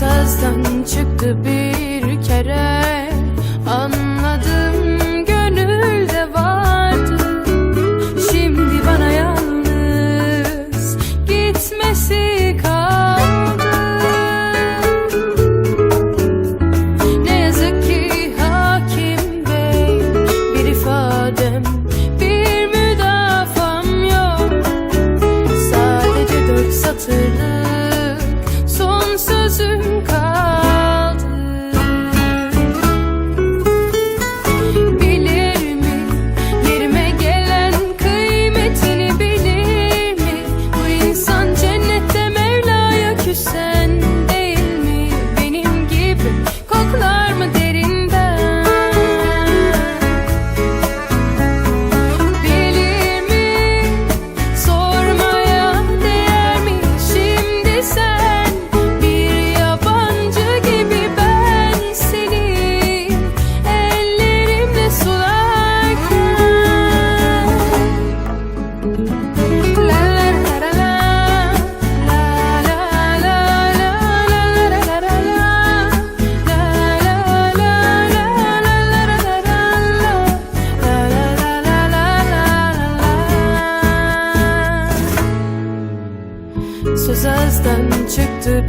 sözden çıktı bir Söz çıktı